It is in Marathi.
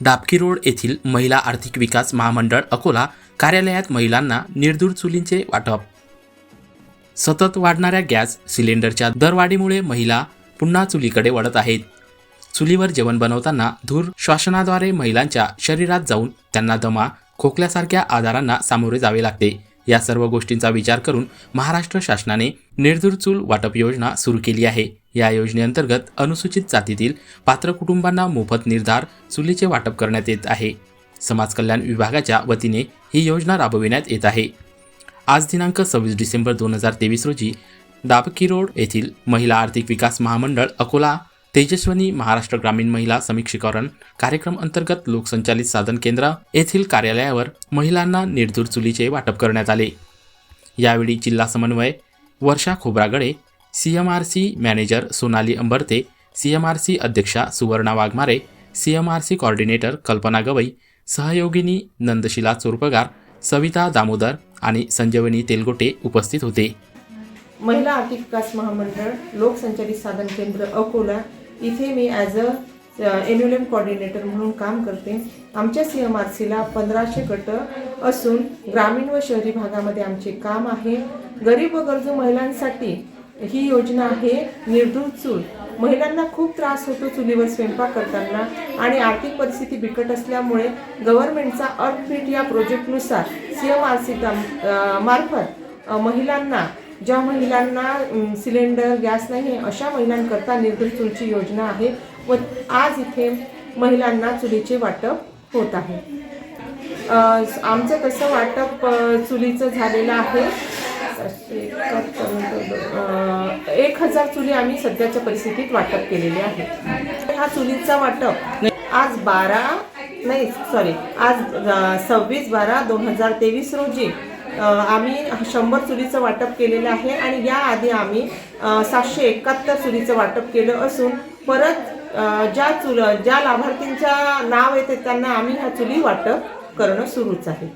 डाबकी रोड येथील महिला आर्थिक विकास महामंडळ अकोला कार्यालयात महिलांना निर्दूर चुलींचे वाटप. सतत वाढणाऱ्या गॅस सिलेंडरच्या दरवाढीमुळे महिला पुन्हा चुलीकडे वळत आहेत. चुलीवर जेवण बनवताना धूर श्वासनाद्वारे महिलांच्या शरीरात जाऊन त्यांना दमा खोकल्यासारख्या आजारांना सामोरे जावे लागते. या सर्व गोष्टींचा विचार करून महाराष्ट्र शासनाने निर्धूर चूल वाटप योजना सुरू केली आहे. या योजनेअंतर्गत अनुसूचित जातीतील पात्र कुटुंबांना मोफत निर्धार चुलीचे वाटप करण्यात येत आहे. समाज कल्याण विभागाच्या वतीने ही योजना राबविण्यात येत आहे. आज दिनांक सव्वीस डिसेंबर दोन हजार तेवीस रोजी डाबकी रोड येथील महिला आर्थिक विकास महामंडळ अकोला तेजस्वनी महाराष्ट्र ग्रामीण महिला समीक्षीकरण कार्यक्रम अंतर्गत लोकसंचालित साधन केंद्र येथील कार्यालयावर महिलांना निर्धूर चुलीचे वाटप करण्यात आले. यावेळी जिल्हा समन्वय Varsha Khobragade C M R C manager Sonali Ambarte C M R C अध्यक्षा Suvarna Waghmare C M R C coordinator Kalpana Gawai सहयोगिनी नंदशिला चोरपगार Savita Damodar आणि संजीवनी तेलगोटे उपस्थित होते. महिला आर्थिक विकास महामंडळ लोकसंचालित साधन केंद्र अकोला. इथे मी as a N L M coordinator म्हणून काम करते. आमच्या सी एम आर सीला पंधराशे गट असून ग्रामीण व शहरी भागामध्ये आमचे काम आहे. गरीब व गरजू महिलांसाठी ही योजना आहे निर्धूर चूल. महिलांना खूप त्रास होतो चुलीवर स्वयंपाक करताना आणि आर्थिक परिस्थिती बिकट असल्यामुळे गव्हर्नमेंटचा अर्थफिट या प्रोजेक्टनुसार सी एम आर सी मार्फत महिलांना ज्या महिलांना सिलेंडर गॅस नाही आहे अशा महिलांकरता निर्धूर चूलची योजना आहे व आज इथे महिलांना चुलीचे वाटप होत आहे. आमचं तसं वाटप चुलीचं झालेलं आहे. एक हजार चुली आम्ही सध्याच्या परिस्थितीत वाटप केलेले आहे हा चुलीचा वाटप आज बारा नाही सॉरी आज सव्वीस बारा दोन हजार तेवीस रोजी आम्ही शंभर चुलीचं वाटप केलेलं आहे आणि याआधी आम्ही सातशे एकाहत्तर चुलीचं वाटप केलं असून परत ज्या चुल ज्या लाभार्थींच्या नाव येते त्यांना आम्ही ह्या चुली वाटप करणं सुरूच आहे.